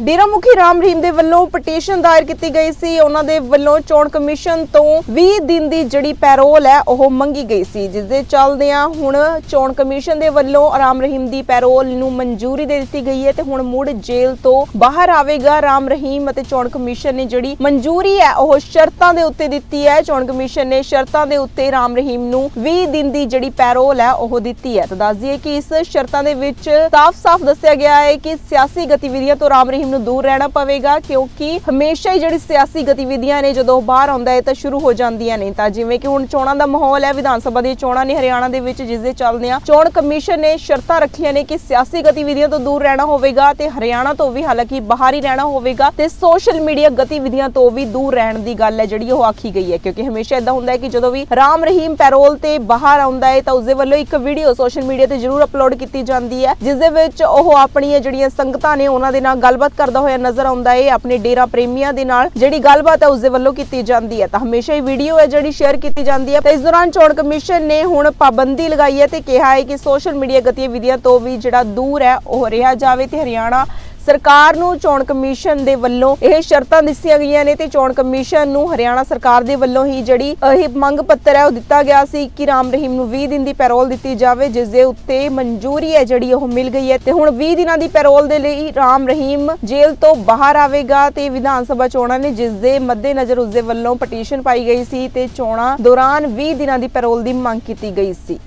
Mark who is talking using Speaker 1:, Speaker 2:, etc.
Speaker 1: ਡੇਰਾ ਮੁਖੀ ਰਾਮ ਰਹੀਮ ਦੇ ਵੱਲੋਂ ਪਟੀਸ਼ਨ ਦਾਇਰ ਕੀਤੀ ਗਈ ਸੀ। ਉਹਨਾਂ ਦੇ ਵੱਲੋਂ ਚੋਣ ਕਮਿਸ਼ਨ ਤੋਂ 20 ਦਿਨ ਦੀ ਜਿਹੜੀ ਪੈਰੋਲ ਹੈ, ਉਹ ਮੰਗੀ ਗਈ ਸੀ। ਜਿਸ ਦੇ ਚੱਲਦਿਆਂ ਹੁਣ ਚੋਣ ਕਮਿਸ਼ਨ ਦੇ ਵੱਲੋਂ ਰਾਮ ਰਹੀਮ ਦੀ ਪੈਰੋਲ ਨੂੰ ਮਨਜ਼ੂਰੀ ਦੇ ਦਿੱਤੀ ਗਈ ਹੈ ਤੇ ਹੁਣ ਮੁੜ ਜੇਲ੍ਹ ਤੋਂ ਬਾਹਰ ਆਵੇਗਾ ਰਾਮ ਰਹੀਮ ਅਤੇ ਚੋਣ ਕਮਿਸ਼ਨ ਨੇ ਜਿਹੜੀ ਮਨਜ਼ੂਰੀ ਹੈ, ਉਹ ਸ਼ਰਤਾਂ ਦੇ ਉੱਤੇ ਦਿੱਤੀ ਹੈ। ਚੋਣ ਕਮਿਸ਼ਨ ਨੇ ਸ਼ਰਤਾਂ ਦੇ ਉੱਤੇ ਰਾਮ ਰਹੀਮ ਨੂੰ 20 ਦਿਨ ਦੀ ਜਿਹੜੀ ਪੈਰੋਲ ਹੈ, ਉਹ ਦਿੱਤੀ ਹੈ। ਤਾਂ ਦੱਸ ਦਈਏ ਕਿ ਇਸ ਸ਼ਰਤਾਂ ਦੇ ਵਿੱਚ ਸਾਫ਼-ਸਾਫ਼ ਦੱਸਿਆ ਗਿਆ ਹੈ ਕਿ ਸਿਆਸੀ ਗਤੀਵਿਧੀਆਂ ਤੋਂ ਰਾਮ ਰਹੀਮ ਨੂੰ ਦੂਰ ਰਹਿਣਾ ਪਵੇਗਾ ਕਿਉਂਕਿ ਹਮੇਸ਼ਾ ਹੀ ਜਿਹੜੀ ਸਿਆਸੀ ਗਤੀਵਿਧੀਆਂ ਨੇ ਜਦੋਂ ਬਾਹਰ ਆਉਂਦਾ ਹੈ ਤਾਂ ਸ਼ੁਰੂ ਹੋ ਜਾਂਦੀਆਂ ਨੇ। ਤਾਂ ਜਿਵੇਂ ਕਿ ਹੁਣ ਚੋਣਾਂ ਦਾ ਮਾਹੌਲ ਹੈ, ਵਿਧਾਨ ਸਭਾ ਦੀਆਂ ਚੋਣਾਂ ਨੇ ਹਰਿਆਣਾ ਦੇ ਵਿੱਚ, ਜਿਸ ਦੇ ਚੱਲਦਿਆਂ ਚੋਣ ਕਮਿਸ਼ਨ ਨੇ ਸ਼ਰਤਾਂ ਰੱਖੀਆਂ ਨੇ ਕਿ ਸਿਆਸੀ ਗਤੀਵਿਧੀਆਂ ਤੋਂ ਦੂਰ ਰਹਿਣਾ ਹੋਵੇਗਾ ਤੇ ਹਰਿਆਣਾ ਤੋਂ ਵੀ ਹਾਲਾਂਕਿ ਬਾਹਰ ਹੀ ਰਹਿਣਾ ਹੋਵੇਗਾ ਤੇ ਸੋਸ਼ਲ ਮੀਡੀਆ ਗਤੀਵਿਧੀਆਂ ਤੋਂ ਵੀ ਦੂਰ ਰਹਿਣ ਦੀ ਗੱਲ ਹੈ ਜਿਹੜੀ ਉਹ ਆਖੀ ਗਈ ਹੈ। ਕਿਉਂਕਿ ਹਮੇਸ਼ਾ ਇਦਾਂ ਹੁੰਦਾ ਹੈ ਕਿ ਜਦੋਂ ਵੀ ਰਾਮ ਰਹੀਮ ਪੈਰੋਲ ਤੇ ਬਾਹਰ ਆਉਂਦਾ ਹੈ ਤਾਂ ਉਸਦੇ ਵੱਲੋਂ ਇੱਕ ਵੀਡੀਓ ਸੋਸ਼ਲ ਮੀਡੀਆ ਤੇ ਜ਼ਰੂਰ ਅਪਲੋਡ ਕੀਤੀ ਜਾਂਦੀ ਹੈ, ਜਿਸ ਦੇ ਵਿੱਚ ਉਹ ਆਪਣੀਆਂ ਜਿਹੜੀਆਂ ਸੰਗਤਾਂ ਨੇ ਉਹਨਾਂ ਦੇ ਨਾਲ ਗੱਲਬਾਤ ਕਰਦਾ ਹੋਇਆ ਨਜ਼ਰ ਆਉਂਦਾ ਹੈ ਆਪਣੇ ਡੇਰਾ ਪ੍ਰੇਮੀਆਂ ਦੇ ਨਾਲ, ਜਿਹੜੀ ਗੱਲਬਾਤ ਹੈ ਉਸ ਦੇ ਵੱਲੋਂ ਕੀਤੀ ਜਾਂਦੀ ਹੈ। ਤਾਂ ਹਮੇਸ਼ਾ ਹੀ ਵੀਡੀਓ ਹੈ ਜਿਹੜੀ ਸ਼ੇਅਰ ਕੀਤੀ ਜਾਂਦੀ ਹੈ। ਤੇ ਇਸ ਦੌਰਾਨ ਚੋਣ ਕਮਿਸ਼ਨ ਨੇ ਹੁਣ ਪਾਬੰਦੀ ਲਗਾਈ ਹੈ ਤੇ ਕਿਹਾ ਹੈ ਕਿ ਸੋਸ਼ਲ ਮੀਡੀਆ ਗਤੀਵਿਧੀਆਂ ਤੋਂ ਵੀ ਜਿਹੜਾ ਦੂਰ ਹੈ, ਉਹ ਰਿਹਾ ਜਾਵੇ ਤੇ ਹਰਿਆਣਾ ਸਰਕਾਰ ਨੂੰ ਚੋਣ ਕਮਿਸ਼ਨ ਦੇ ਵੱਲੋਂ ਇਹ ਸ਼ਰਤਾਂ ਦਿੱਤੀਆਂ ਗਈਆਂ ਨੇ ਤੇ ਚੋਣ ਕਮਿਸ਼ਨ ਨੂੰ ਹਰਿਆਣਾ ਸਰਕਾਰ ਦੇ ਵੱਲੋਂ ਹੀ ਜਿਹੜੀ ਇਹ ਮੰਗ ਪੱਤਰ ਹੈ ਉਹ ਦਿੱਤਾ ਗਿਆ ਸੀ ਕਿ ਰਾਮ ਰਹੀਮ ਨੂੰ 20 ਦਿਨ ਦੀ ਪੈਰੋਲ ਦਿੱਤੀ ਜਾਵੇ, ਜਿਸ ਦੇ ਉੱਤੇ ਮਨਜ਼ੂਰੀ ਹੈ ਜਿਹੜੀ ਉਹ ਮਿਲ ਗਈ ਹੈ। ਤੇ ਹੁਣ 20 ਦਿਨਾਂ ਦੀ ਪੈਰੋਲ ਦੇ ਲਈ ਰਾਮ ਰਹੀਮ ਜੇਲ੍ਹ ਤੋਂ ਬਾਹਰ ਆਵੇਗਾ ਤੇ ਵਿਧਾਨ ਸਭਾ ਚੋਣਾਂ ਨੇ ਜਿਸ ਦੇ ਮੱਦੇਨਜ਼ਰ ਉਸ ਦੇ ਵੱਲੋਂ ਪਟੀਸ਼ਨ ਪਾਈ ਗਈ ਸੀ ਤੇ ਚੋਣਾਂ ਦੌਰਾਨ 20 ਦਿਨਾਂ ਦੀ ਪੈਰੋਲ ਦੀ ਮੰਗ ਕੀਤੀ ਗਈ ਸੀ।